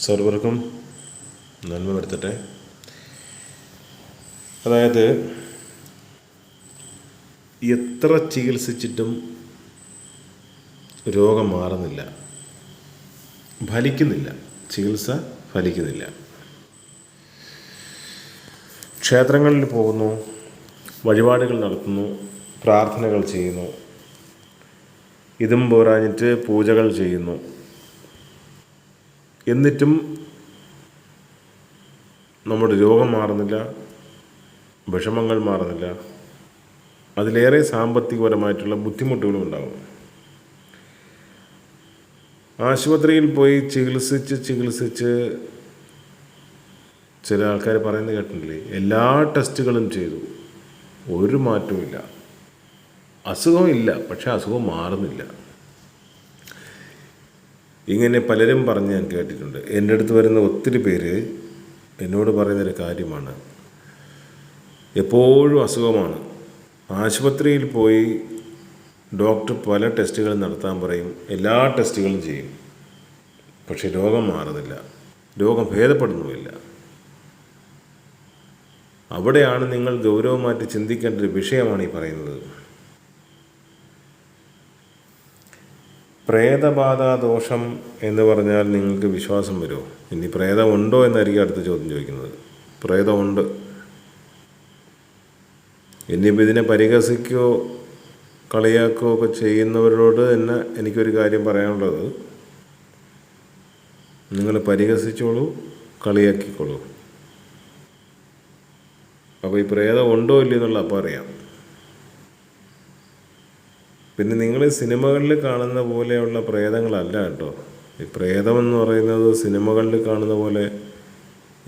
സർവർക്കും നന്മ വരുത്തട്ടെ അതായത് എത്ര ചികിത്സിച്ചിട്ടും രോഗം മാറുന്നില്ല. ഫലിക്കുന്നില്ല. ചികിത്സ ഫലിക്കുന്നില്ല. ക്ഷേത്രങ്ങളിൽ പോകുന്നു വഴിപാടുകൾ നടത്തുന്നു പ്രാർത്ഥനകൾ ചെയ്യുന്നു. ഇതും പോരാഞ്ഞിട്ട് പൂജകൾ ചെയ്യുന്നു. എന്നിട്ടും നമ്മുടെ രോഗം മാറുന്നില്ല വിഷമങ്ങൾ മാറുന്നില്ല. അതിലേറെ സാമ്പത്തികപരമായിട്ടുള്ള ബുദ്ധിമുട്ടുകളും ഉണ്ടാകും. ആശുപത്രിയിൽ പോയി ചികിത്സിച്ച് ചികിത്സിച്ച് ചില ആൾക്കാർ പറയുന്നത് കേട്ടിട്ടില്ലേ? എല്ലാ ടെസ്റ്റുകളും ചെയ്തു. ഒരു മാറ്റവുമില്ല. അസുഖമില്ല പക്ഷേ അസുഖം മാറുന്നില്ല. ഇങ്ങനെ പലരും പറഞ്ഞ് ഞാൻ കേട്ടിട്ടുണ്ട്. എന്റെ അടുത്ത് വരുന്ന ഒത്തിരി പേര് എന്നോട് പറയുന്നൊരു കാര്യമാണ്. എപ്പോഴും അസുഖമാണ്. ആശുപത്രിയിൽ പോയി ഡോക്ടർ പല ടെസ്റ്റുകൾ നടത്താൻ പറയും. എല്ലാ ടെസ്റ്റുകളും ചെയ്യും. പക്ഷെ രോഗം മാറുന്നില്ല. രോഗം ഭേദപ്പെടുന്നുമില്ല. അവിടെയാണ് നിങ്ങൾ ഗൗരവമായിട്ട് ചിന്തിക്കേണ്ട ഒരു വിഷയമാണ് ഈ പറയുന്നത്. പ്രേതബാധ ദോഷം എന്ന് പറഞ്ഞാൽ നിങ്ങൾക്ക് വിശ്വാസം വരുമോ? ഇനി പ്രേതമുണ്ടോ എന്നായിരിക്കും അടുത്ത ചോദ്യം ചോദിക്കുന്നത്. പ്രേതമുണ്ട്. ഇനിയിപ്പോൾ ഇതിനെ പരിഹസിക്കുകയോ കളിയാക്കുകയോ ഒക്കെ ചെയ്യുന്നവരോട് തന്നെ എനിക്കൊരു കാര്യം പറയാനുള്ളത്. നിങ്ങൾ പരിഹസിച്ചോളൂ കളിയാക്കിക്കോളൂ. അപ്പോൾ ഈ പ്രേതം ഉണ്ടോ അപ്പം അറിയാം. പിന്നെ നിങ്ങൾ സിനിമകളിൽ കാണുന്ന പോലെയുള്ള പ്രേതങ്ങളല്ല കേട്ടോ. ഈ പ്രേതമെന്ന് പറയുന്നത് സിനിമകളിൽ കാണുന്ന പോലെ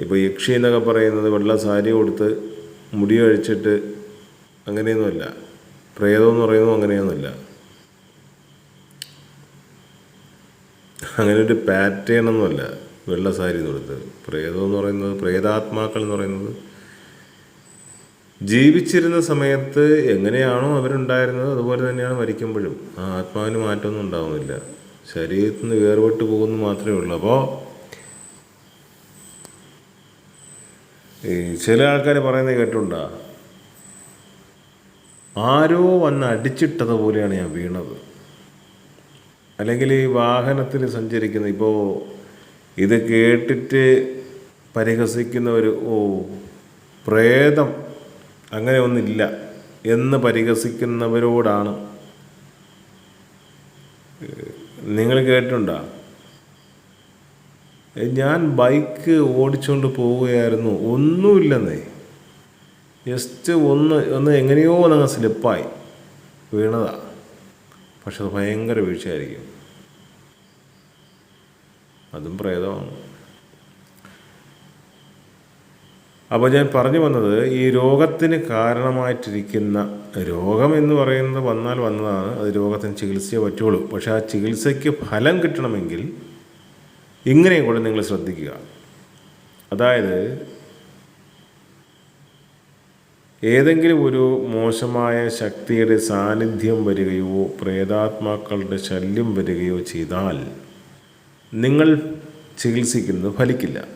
ഇപ്പോൾ യക്ഷി എന്നൊക്കെ പറയുന്നത് വെള്ള സാരി കൊടുത്ത് മുടി കഴിച്ചിട്ട് അങ്ങനെയൊന്നുമല്ല. പ്രേതം എന്ന് പറയുന്നത് അങ്ങനെയൊന്നുമല്ല. അങ്ങനെ ഒരു പാറ്റേൺ ഒന്നുമല്ല വെള്ള സാരി കൊടുത്ത്. പ്രേതം എന്ന് പറയുന്നത് പ്രേതാത്മാക്കൾ എന്ന് പറയുന്നത് ജീവിച്ചിരുന്ന സമയത്ത് എങ്ങനെയാണോ അവരുണ്ടായിരുന്നത് അതുപോലെ തന്നെയാണ് മരിക്കുമ്പോഴും. ആ ആത്മാവിന് മാറ്റമൊന്നും ഉണ്ടാവുന്നില്ല. ശരീരത്തിൽ നിന്ന് വേർപെട്ട് പോകുന്നു മാത്രമേ ഉള്ളൂ. അപ്പോൾ ഈ ചില ആൾക്കാർ പറയുന്നത് കേട്ടുണ്ടാ ആരോ വന്ന് അടിച്ചിട്ടതുപോലെയാണ് ഞാൻ വീണത്. അല്ലെങ്കിൽ ഈ വാഹനത്തിൽ സഞ്ചരിക്കുന്ന ഇപ്പോൾ ഇത് കേട്ടിട്ട് പരിഹസിക്കുന്നവർ ഓ പ്രേതം അങ്ങനെ ഒന്നില്ല എന്ന് പരിഹസിക്കുന്നവരോടാണ്. നിങ്ങൾ കേട്ടിട്ടുണ്ടോ? ഞാൻ ബൈക്ക് ഓടിച്ചുകൊണ്ട് പോവുകയായിരുന്നു. ഒന്നുമില്ലെന്നേ. ജസ്റ്റ് ഒന്ന് ഒന്ന് എങ്ങനെയോ അങ്ങ് സ്ലിപ്പായി വീണതാ. പക്ഷെ അത് ഭയങ്കര വീഴ്ചയായിരിക്കും. അതും പ്രേതമാണ്. അപ്പോൾ ഞാൻ പറഞ്ഞു വന്നത് ഈ രോഗത്തിന് കാരണമായിട്ടിരിക്കുന്ന രോഗം എന്ന് പറയുന്നത് വന്നാൽ വന്നതാണ്. അത് രോഗത്തിന് ചികിത്സയെ പറ്റുള്ളൂ. പക്ഷേ ആ ചികിത്സയ്ക്ക് ഫലം കിട്ടണമെങ്കിൽ ഇങ്ങനെയും കൂടെ നിങ്ങൾ ശ്രദ്ധിക്കുക. അതായത് ഏതെങ്കിലും ഒരു മോശമായ ശക്തിയുടെ സാന്നിധ്യം വരികയോ പ്രേതാത്മാക്കളുടെ ശല്യം വരികയോ ചെയ്താൽ നിങ്ങൾ ചികിത്സിക്കുന്നത് ഫലിക്കില്ല.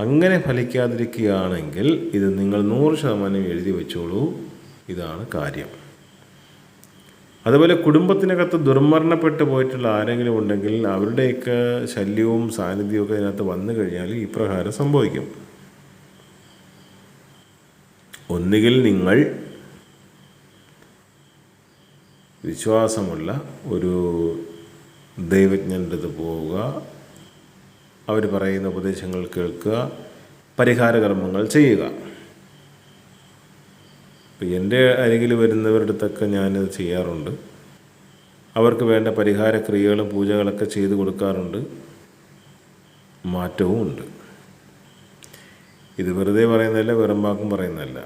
അങ്ങനെ ഫലിക്കാതിരിക്കുകയാണെങ്കിൽ ഇത് നിങ്ങൾ നൂറ് ശതമാനം എഴുതി വെച്ചോളൂ. ഇതാണ് കാര്യം. അതുപോലെ കുടുംബത്തിനകത്ത് ദുർമരണപ്പെട്ടു പോയിട്ടുള്ള ആരെങ്കിലും ഉണ്ടെങ്കിൽ അവരുടെയൊക്കെ ശല്യവും സാന്നിധ്യവും ഒക്കെ ഇതിനകത്ത് വന്നു കഴിഞ്ഞാൽ ഇപ്രകാരം സംഭവിക്കും. ഒന്നുകിൽ നിങ്ങൾ വിശ്വാസമുള്ള ഒരു ദൈവജ്ഞന്റെ അടുത്ത് പോവുക അവർ പറയുന്ന ഉപദേശങ്ങൾ കേൾക്കുക പരിഹാര കർമ്മങ്ങൾ ചെയ്യുക. ഇപ്പം എന്റെ അരികിൽ വരുന്നവരുടെ അടുത്തൊക്കെ ഞാനത് ചെയ്യാറുണ്ട്. അവർക്ക് വേണ്ട പരിഹാര ക്രിയകളും പൂജകളൊക്കെ ചെയ്തു കൊടുക്കാറുണ്ട്. മാറ്റവും ഉണ്ട്. ഇത് വെറുതെ പറയുന്നതല്ല വെറും വാക്കും പറയുന്നതല്ല.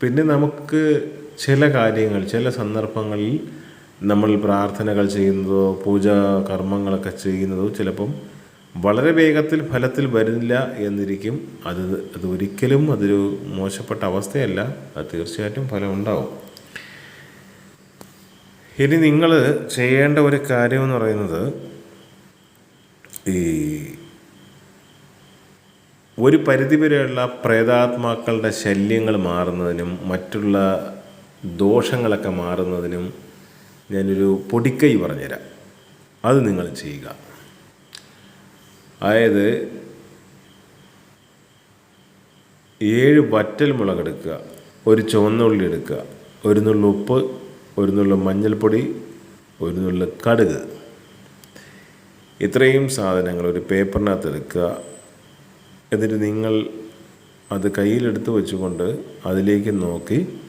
പിന്നെ നമുക്ക് ചില കാര്യങ്ങൾ ചില സന്ദർഭങ്ങളിൽ നമ്മൾ പ്രാർത്ഥനകൾ ചെയ്യുന്നതോ പൂജാ കർമ്മങ്ങളൊക്കെ ചെയ്യുന്നതോ ചിലപ്പം വളരെ വേഗത്തിൽ ഫലത്തിൽ വരുന്നില്ല എന്നിരിക്കും. അത് അതൊരിക്കലും അതൊരു മോശപ്പെട്ട അവസ്ഥയല്ല. അത് തീർച്ചയായിട്ടും ഫലം ഉണ്ടാവും. ഇനി നിങ്ങൾ ചെയ്യേണ്ട ഒരു കാര്യമെന്ന് പറയുന്നത് ഈ ഒരു പരിധിവരെയുള്ള പ്രേതാത്മാക്കളുടെ ശല്യങ്ങൾ മാറുന്നതിനും മറ്റുള്ള ദോഷങ്ങളൊക്കെ മാറുന്നതിനും ഞാനൊരു പൊടിക്കൈ പറഞ്ഞുതരാം. അത് നിങ്ങൾ ചെയ്യുക. അതായത് ഏഴ് വറ്റൽ മുളകെടുക്കുക ഒരു ചുവന്നുള്ളി എടുക്കുക ഒരു നുള്ളു ഉപ്പ് ഒരു നുള്ളു മഞ്ഞൾപ്പൊടി ഒരു നുള്ളു കടുക്. ഇത്രയും സാധനങ്ങൾ ഒരു പേപ്പറിനകത്ത് എടുക്കുക. എന്നിട്ട് നിങ്ങൾ അത് കയ്യിലെടുത്ത് വെച്ചുകൊണ്ട് അതിലേക്ക് നോക്കി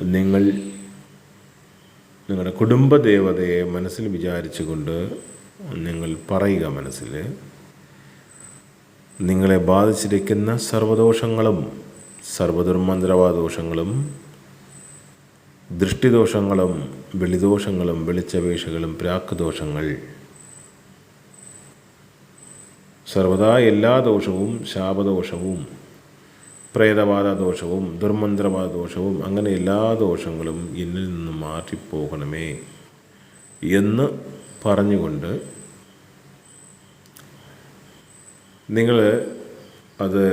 നിങ്ങൾ നിങ്ങളുടെ കുടുംബദേവതയെ മനസ്സിൽ വിചാരിച്ചുകൊണ്ട് നിങ്ങൾ പറയുക മനസ്സിൽ നിങ്ങളെ ബാധിച്ചിരിക്കുന്ന സർവദോഷങ്ങളും സർവദുർമന്ത്രവാദോഷങ്ങളും ദൃഷ്ടിദോഷങ്ങളും വെളിദോഷങ്ങളും വെളിച്ചപേക്ഷകളും പ്രാക്കുദോഷങ്ങൾ സർവദാ എല്ലാ ദോഷവും ശാപദോഷവും പ്രേതബാധ ദോഷവും ദുർമന്ത്രവാദ ദോഷവും അങ്ങനെ എല്ലാ ദോഷങ്ങളും എന്നിൽ നിന്ന് മാറ്റിപ്പോകണമേ എന്ന് പറഞ്ഞുകൊണ്ട് നിങ്ങൾ അത്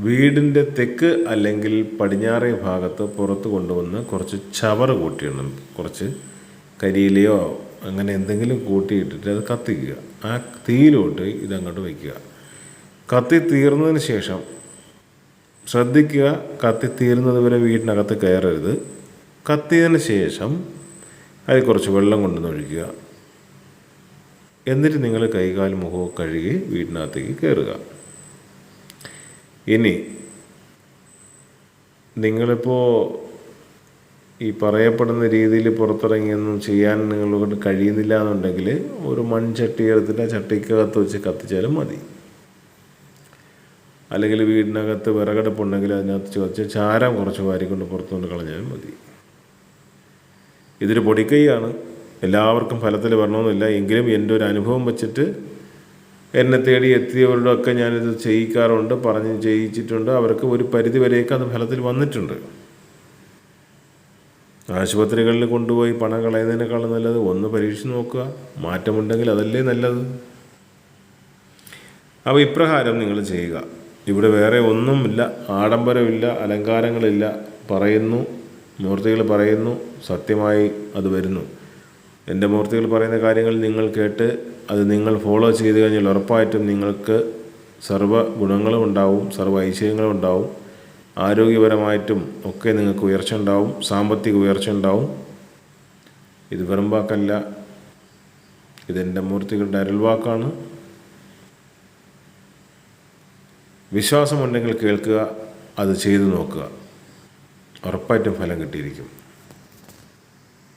വീടിന്റെ തെക്ക് അല്ലെങ്കിൽ പടിഞ്ഞാറേ ഭാഗത്ത് പുറത്ത് കൊണ്ടുവന്ന് കുറച്ച് ചവറ് കൂട്ടിയിടണം. കുറച്ച് കരിയിലയോ അങ്ങനെ എന്തെങ്കിലും കൂട്ടിയിട്ടിട്ട് അത് കത്തിക്കുക. ആ തീയിലോട്ട് ഇതങ്ങോട്ട് വയ്ക്കുക. കത്തി തീർന്നതിന് ശേഷം ശ്രദ്ധിക്കുക കത്തി തീരുന്നത് വരെ വീടിനകത്ത് കയറരുത്. കത്തിയതിന് ശേഷം അതിൽ കുറച്ച് വെള്ളം കൊണ്ടുവന്ന് ഒഴിക്കുക. എന്നിട്ട് നിങ്ങൾ കൈകാൽ മുഖവും കഴുകി വീടിനകത്തേക്ക് കയറുക. ഇനി നിങ്ങളിപ്പോൾ ഈ പറയപ്പെടുന്ന രീതിയിൽ പുറത്തിറങ്ങിയൊന്നും ചെയ്യാൻ നിങ്ങളെ കഴിയുന്നില്ല എന്നുണ്ടെങ്കിൽ ഒരു മൺചട്ടി എടുത്തിട്ട് ചട്ടിക്കകത്ത് വെച്ച് കത്തിച്ചാലും മതി. അല്ലെങ്കിൽ വീടിനകത്ത് വിറകടുപ്പുണ്ടെങ്കിൽ അതിനകത്ത് ചോദിച്ച് ചാരം കുറച്ച് വാരിക്കൊണ്ട് പുറത്തുകൊണ്ട് കളഞ്ഞാലും മതി. ഇതൊരു പൊടിക്കൈയാണ്. എല്ലാവർക്കും ഫലത്തിൽ വരണമെന്നില്ല. എങ്കിലും എന്റെ ഒരു അനുഭവം വെച്ചിട്ട് എന്നെ തേടി എത്തിയവരോടൊക്കെ ഞാനിത് ചെയ്യിക്കാറുണ്ട്. പറഞ്ഞ് ചെയ്യിച്ചിട്ടുണ്ട്. അവർക്ക് ഒരു പരിധി വരെയൊക്കെ അത് ഫലത്തിൽ വന്നിട്ടുണ്ട്. ആശുപത്രികളിൽ കൊണ്ടുപോയി പണം കളയുന്നതിനേക്കാളും നല്ലത് ഒന്ന് പരീക്ഷിച്ച് നോക്കുക. മാറ്റമുണ്ടെങ്കിൽ അതല്ലേ നല്ലത്. അപ്പോൾ ഇപ്രകാരം നിങ്ങൾ ചെയ്യുക. ഇവിടെ വേറെ ഒന്നുമില്ല. ആഡംബരമില്ല അലങ്കാരങ്ങളില്ല. പറയുന്നു മൂർത്തികൾ പറയുന്നു സത്യമായി അത് വരുന്നു. എന്റെ മൂർത്തികൾ പറയുന്ന കാര്യങ്ങൾ നിങ്ങൾ കേട്ട് അത് നിങ്ങൾ ഫോളോ ചെയ്ത് കഴിഞ്ഞാൽ ഉറപ്പായിട്ടും നിങ്ങൾക്ക് സർവ ഗുണങ്ങളും ഉണ്ടാവും സർവ ഐശ്വര്യങ്ങളും ഉണ്ടാവും. ആരോഗ്യപരമായിട്ടും ഒക്കെ നിങ്ങൾക്ക് ഉയർച്ച ഉണ്ടാവും സാമ്പത്തിക ഉയർച്ച ഉണ്ടാവും. ഇത് വെറുമ്പാക്കല്ല ഇതെന്റെ മൂർത്തികളുടെ അരുൾവാക്കാണ് വിശ്വാസമുണ്ടെങ്കിൽ കേൾക്കുക അത് ചെയ്തു നോക്കുക. ഉറപ്പായിട്ടും ഫലം കിട്ടിയിരിക്കും.